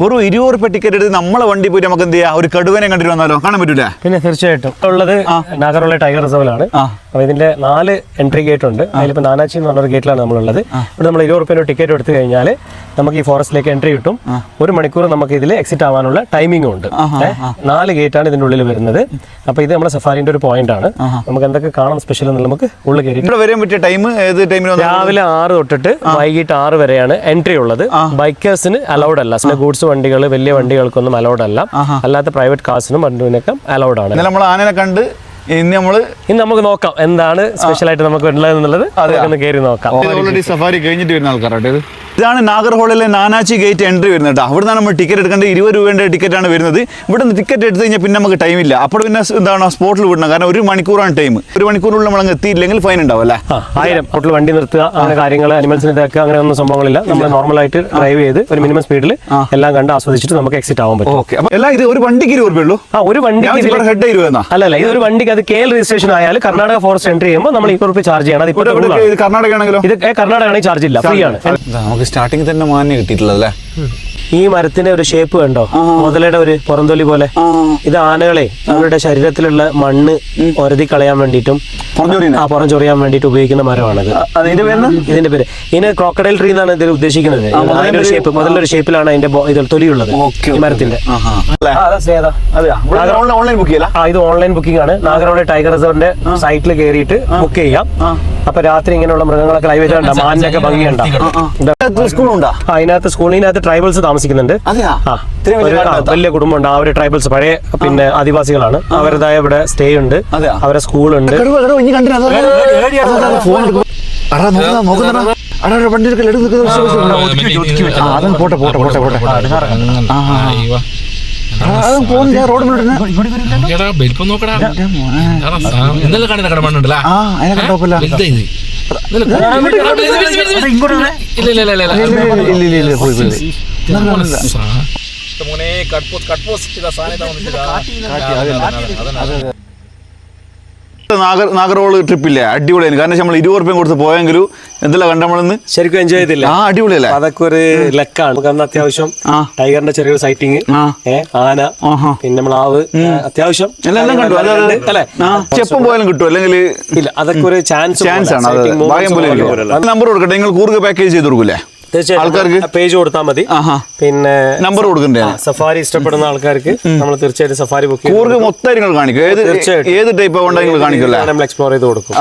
വെറും ഇരുപത് റുപ്യ ടിക്കറ്റ് എടുത്ത് നമ്മളെ വണ്ടി പോയി നമുക്ക് എന്ത് ചെയ്യാം? ഒരു കടുവനെ കണ്ടിട്ട് വന്നാലോ? കാണാൻ പറ്റൂല? പിന്നെ തീർച്ചയായിട്ടും. ഉള്ളത് നാഗർഹോള ടൈഗർ റിസർവിലാണ് അപ്പൊ അപ്പോൾ ഇതിന്റെ നാല് എൻട്രി ഗേറ്റ് ഉണ്ട്. അതിലിപ്പോ നാനാച്ചി എന്ന് പറഞ്ഞ ഗേറ്റിലാണ് നമ്മളുള്ളത്. ഇവിടെ നമ്മൾ ഇരുപത് റുപ്യ ടിക്കറ്റ് എടുത്തു കഴിഞ്ഞാൽ നമുക്ക് ഈ ഫോറസ്റ്റിലേക്ക് എൻട്രി കിട്ടും. ഒരു മണിക്കൂർ നമുക്ക് ഇതിൽ എക്സിറ്റ് ആവാനുള്ള ടൈമിംഗും ഉണ്ട്. നാല് ഗേറ്റ് ആണ് ഇതിന്റെ ഉള്ളിൽ വരുന്നത്. അപ്പൊ ഇത് നമ്മുടെ സഫാരിന്റെ ഒരു പോയിന്റ് ആണ്. നമുക്ക് എന്തൊക്കെ കാണാം സ്പെഷ്യൽ നമുക്ക് ഉള്ളിൽ കയറി ഇവിടെ വരാൻ പറ്റിയ ടൈം ഏത് ടൈമിൽ രാവിലെ ആറ് തൊട്ടിട്ട് വൈകിട്ട് ആറ് വരെയാണ് എൻട്രി ഉള്ളത്. ബൈക്കേഴ്സിന് അലൗഡ് അല്ല. ഗൂഡ്സ് വണ്ടികൾ വലിയ വണ്ടികൾക്കൊന്നും അലൗഡ് അല്ല. അല്ലാത്ത പ്രൈവറ്റ് കാർസിനും വണ്ടിനൊക്കെ അലൗഡ് ആണ്. നമ്മൾ ആനനെ കണ്ട് ഇന്ന് നമ്മൾ ഇനി നമുക്ക് നോക്കാം. എന്താണ് സ്പെഷ്യൽ ആയിട്ട് നമുക്ക് ഉള്ളത് എന്നുള്ളത് നമുക്കൊന്ന് കയറി നോക്കാം. ഓൾറെഡി സഫാരി കഴിഞ്ഞിട്ട് വരുന്ന ആൾക്കാരാട്ടോ ഇത്? ഇതാണ് നാഗർഹോളിലെ നാനാച്ചി ഗേറ്റ് എൻട്രി വരുന്നത് കേട്ടോ. അവിടെ നിന്നാണ് നമ്മൾ ടിക്കറ്റ് എടുക്കേണ്ടത് ഇരുപത് രൂപേന്റെ ടിക്കറ്റാണ് ആണ് വരുന്നത്. ഇവിടെ നിന്ന് ടിക്കറ്റ് എടുത്ത് കഴിഞ്ഞാൽ പിന്നെ നമുക്ക് ടൈം ഇല്ല. അപ്പോൾ പിന്നെ എന്താണ് സ്പോട്ടിൽ വിടണം. കാരണം ഒരു മണിക്കൂറാണ് ടൈം ഒരു മണിക്കൂറിനുള്ളിൽ നമ്മൾ അങ്ങ് എത്തിയില്ലെങ്കിൽ ഫൈൻ ഉണ്ടാവും അല്ലേ? ആയിരം. ഹോട്ടൽ വണ്ടി നിർത്തുക അങ്ങനെ കാര്യങ്ങൾ അനിമൽസിനെ ഇതാക്കുക അങ്ങനെ ഒന്നും സംഭവങ്ങളില്ല. നമ്മൾ നോർമൽ ആയിട്ട് ഡ്രൈവ് ചെയ്ത് ഒരു മിനിമം സ്പീഡിൽ എല്ലാം കണ്ട് ആസ്വദിച്ചിട്ട് നമുക്ക് എക്സിറ്റ് ആവാൻ പറ്റും. ഓക്കെ. അപ്പോൾ എല്ലാം ഇത് ഒരു വണ്ടിക്ക് ഇരുപത് രൂപയുള്ളൂ ഉള്ളൂ? ആ ഒരു വണ്ടി ഹെഡ് ഇരുപത് അല്ല അല്ല ഇത് ഒരു വണ്ടിക്ക് അത് കെ എൽ രജിസ്ട്രേഷൻ ആയാലും കർണാടക ഫോറസ്റ്റ് എൻട്രി ചെയ്യുമ്പോൾ നമ്മൾ ഇരുപത് രൂപ ചാർജ് ചെയ്യണം. അത് ഇപ്പോൾ കർണാടക ആണെങ്കിലോ ഇത് കർണാടക ആണെങ്കിൽ ചാർജ് ഇല്ല. ഫ്രീ ആണ്. നമുക്ക് സ്റ്റാർട്ടിങ് തന്നെ മാന്യ കിട്ടിയിട്ടുള്ളത് അല്ലേ? ഈ മരത്തിന്റെ ഒരു ഷേപ്പ് കണ്ടോ? മുതലയുടെ ഒരു പുറന്തൊലി പോലെ. ഇത് ആനകളെ അവരുടെ ശരീരത്തിലുള്ള മണ്ണ് ഒരതി കളയാൻ വേണ്ടിയിട്ടും ആ പുറം ചൊറിയാൻ വേണ്ടിയിട്ട് ഉപയോഗിക്കുന്ന മരമാണിത്. ഇതിന്റെ പേര് ഇതിന് ക്രോക്കഡൈൽ ട്രീ എന്നാണ് ഇതിൽ ഉദ്ദേശിക്കുന്നത്. അതിന്റെ ഒരു ഷേപ്പ് മുതലൊരു ഷേപ്പിലാണ് അതിന്റെ ഇതിൽ തൊലിയുള്ളത് ഈ മരത്തിന്റെ. അല്ലേ? ആ, അതാ സ്നേഹ. അതെയാ? ഓൺലൈൻ ബുക്ക് ഇത് ഓൺലൈൻ ബുക്കിംഗ് ആണ്. നാഗരോളെ ടൈഗർ റിസർവിന്റെ സൈറ്റിൽ കയറിയിട്ട് ബുക്ക് ചെയ്യാം. അപ്പൊ രാത്രി ഇങ്ങനെയുള്ള മൃഗങ്ങളൊക്കെ ലൈവ് വെച്ചാൽ മാനിനൊക്കെ ഭംഗിയുണ്ടാവും അതിനകത്ത് സ്കൂളിനകത്ത് ട്രൈബൽസ് താമസിക്കുന്നുണ്ട് വലിയ കുടുംബമുണ്ട് ആ ഒരു ട്രൈബൽസ് പഴയ പിന്നെ ആദിവാസികളാണ് അവരുടേതായ ഇവിടെ സ്റ്റേ ഉണ്ട് അവരുടെ അവരെ സ്കൂളുണ്ട് കടുവ കടുവ ഇനി കണ്ടില്ല ഫോൺ എടുക്കും അടാ നോക്കുന്നതാ നോക്കുന്നതാ അടാ അടാ, വണ്ടി എടുക്കൽ എടുക്കുന്ന ആ അതങ്ങ് പോട്ടെ പോട്ടെ പോട്ടെ പോട്ടെ റോഡ് നോക്കടാ ഇന്നലെ കാണുന്ന കട മണ്ണുണ്ടല്ലോ ആ അതിനെ കുഴപ്പമില്ല വലുതാ ഇത് ഇന്നലെ ഇല്ല ഇല്ല ഇല്ല ഇല്ല ഇല്ല ഇല്ല ഇല്ല പോയി പോയി മോനെ കട്ട് പോസ്റ്റ് കട്ട് പോസ്റ്റ് ഇതാ സാധനം ഇതാ വന്നിട്ട് നാഗർ നാഗർഹോൾ ട്രിപ്പില്ലേ? അടിപൊളിയാണ് കാരണം നമ്മൾ ഇരുപത് റുപ്യം കൊടുത്ത് പോയെങ്കിലും എന്തെല്ലാം കണ്ട നമ്മളിന്ന് ശരിക്കും എൻജോയ് ചെയ്തില്ല? ആ അടിപൊളിയല്ലേ? അതൊക്കെ ഒരു ലക്കാണ്. നമുക്ക് അന്ന് അത്യാവശ്യം ടൈഗറിന്റെ ചെറിയൊരു സൈറ്റിങ് ആന പിന്നെ നമ്മളാവ് അത്യാവശ്യം എല്ലാം കണ്ടു. അല്ലേ? ചെപ്പം പോയാലും കിട്ടും. അല്ലെങ്കിൽ ഇല്ല അതൊക്കെ ഒരു ചാൻസ് ചാൻസ് ആണ്. നമ്പർ കൊടുക്കട്ടെ. നിങ്ങൾ കൂർഗ് പാക്കേജ് ചെയ്ത് കൊടുക്കൂലേ? തീർച്ചയായിട്ടും പേജ് കൊടുത്താൽ മതി. പിന്നെ നമ്പർ കൊടുക്കണ്ടേ? സഫാരി ഇഷ്ടപ്പെടുന്ന ആൾക്കാർക്ക് നമ്മൾ തീർച്ചയായിട്ടും സഫാരി ബുക്ക് കൂർഗ് മൊത്തം കാണിക്കും. ഏത് ടൈപ്പ് കാണിക്കില്ല നമ്മൾ എക്സ്പ്ലോർ ചെയ്ത് കൊടുക്കും.